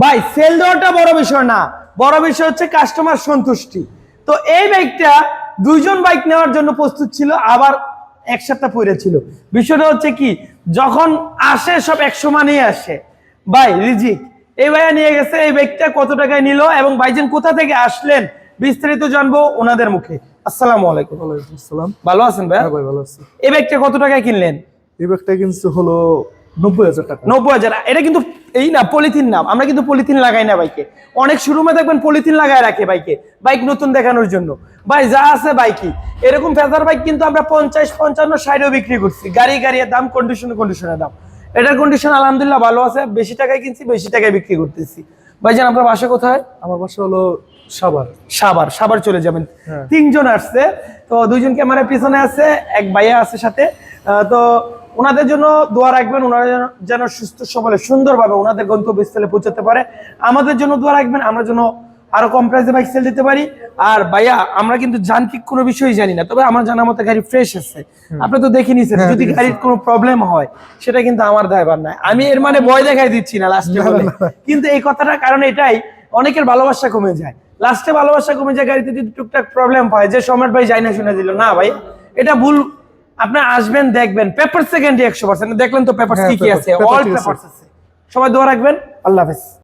ভাই সেল দেওয়াটা বড় বিষয় না। বড় বিষয় হচ্ছে কাস্টমার সন্তুষ্টি। তো এই বাইকটা দুইজন বাইক নেওয়ার জন্য প্রস্তুত ছিল আবার এক সপ্তাহ পরে ছিল। বিষয়টা হচ্ছে কি যখন আসে সব একশো মানেই আসে। ভাই রিজিক। এই ভাইয়া নিয়ে গেছে এই বাইকটা কত টাকায় নিল এবং ভাইজান কোথা থেকে আসলেন বিস্তারিত জানব ওনাদের মুখে। আসসালামু আলাইকুম। ওয়ালাইকুম আসসালাম। ভালো আছেন ভাই হ্যাঁ ভাই ভালো আছি। এই বাইকটা কত টাকায় কিনলেন? এই ব্যাগটা কিন্তু হলো নব্বই হাজার টাকা। নব্বই হাজার। এটা কিন্তু এই না পলিথিন না। আমরা কিন্তু পলিথিন লাগাই না বাইকে। অনেক শোরুমে দেখবেন পলিথিন লাগায় রাখে বাইকে বাইক নতুন দেখানোর জন্য। ভাই যা আছে বাইকই। এরকম ফেজার বাইক কিন্তু আমরা পঞ্চাশ পঞ্চান্ন ষাটেও বিক্রি করছি। গাড়ি গাড়ির দাম কন্ডিশনে কন্ডিশনের দাম। এটার কন্ডিশন আলহামদুলিল্লাহ ভালো আছে। বেশি টাকায় কিনছি বেশি টাকায় বিক্রি করতেছি। ভাইজান আপনার বাসা কোথায়? আমার বাসা হলো সাবার সাবার সাবার চলে যাবেন। হ্যাঁ। তিনজন আসছে। তো দুইজন ক্যামেরার পিছনে আছে এক ভাইয়া আছে সাথে। তো ওনাদের জন্য দোয়া রাখবেন ওনারা যেন- সুস্থ সবলে সুন্দরভাবে ওনাদের গন্তব্যস্থলে পৌঁছাতে পারে। আমাদের জন্য দোয়া রাখবেন আমরা যেন আরও কম প্রাইসে বাইক সেল দিতে পারি। আর ভাইয়া আমরা কিন্তু যান্ত্রিক কোনো বিষয়ই জানি না তবে আমার জানা মতে গাড়ি ফ্রেশ আছে। আপনি তো দেখে নিছেন হ্যাঁ, যদি গাড়ির কোনো প্রবলেম হয় সেটা কিন্তু আমার দায়ভার নাই। আমি এর মানে ভয় দেখাই দিচ্ছি না লাস্টে বলে। কিন্তু এই কথাটার কারণ এটাই অনেকের ভালোবাসা কমে যায়। লাস্টে ভালোবাসা কমে যায় গাড়িতে যদি টুকটাক প্রবলেম হয় যে সম্রাট ভাই যাই না শুনে দিল না ভাই এটা ভুল আপনি আসবেন দেখবেন পেপার সেকেন্ডে একশো পার্সেন্ট দেখলেন তো পেপার ঠিকই কি কি আছে? অল পেপার আছে। সবাই দোয়া রাখবেন। আল্লাহ হাফেজ।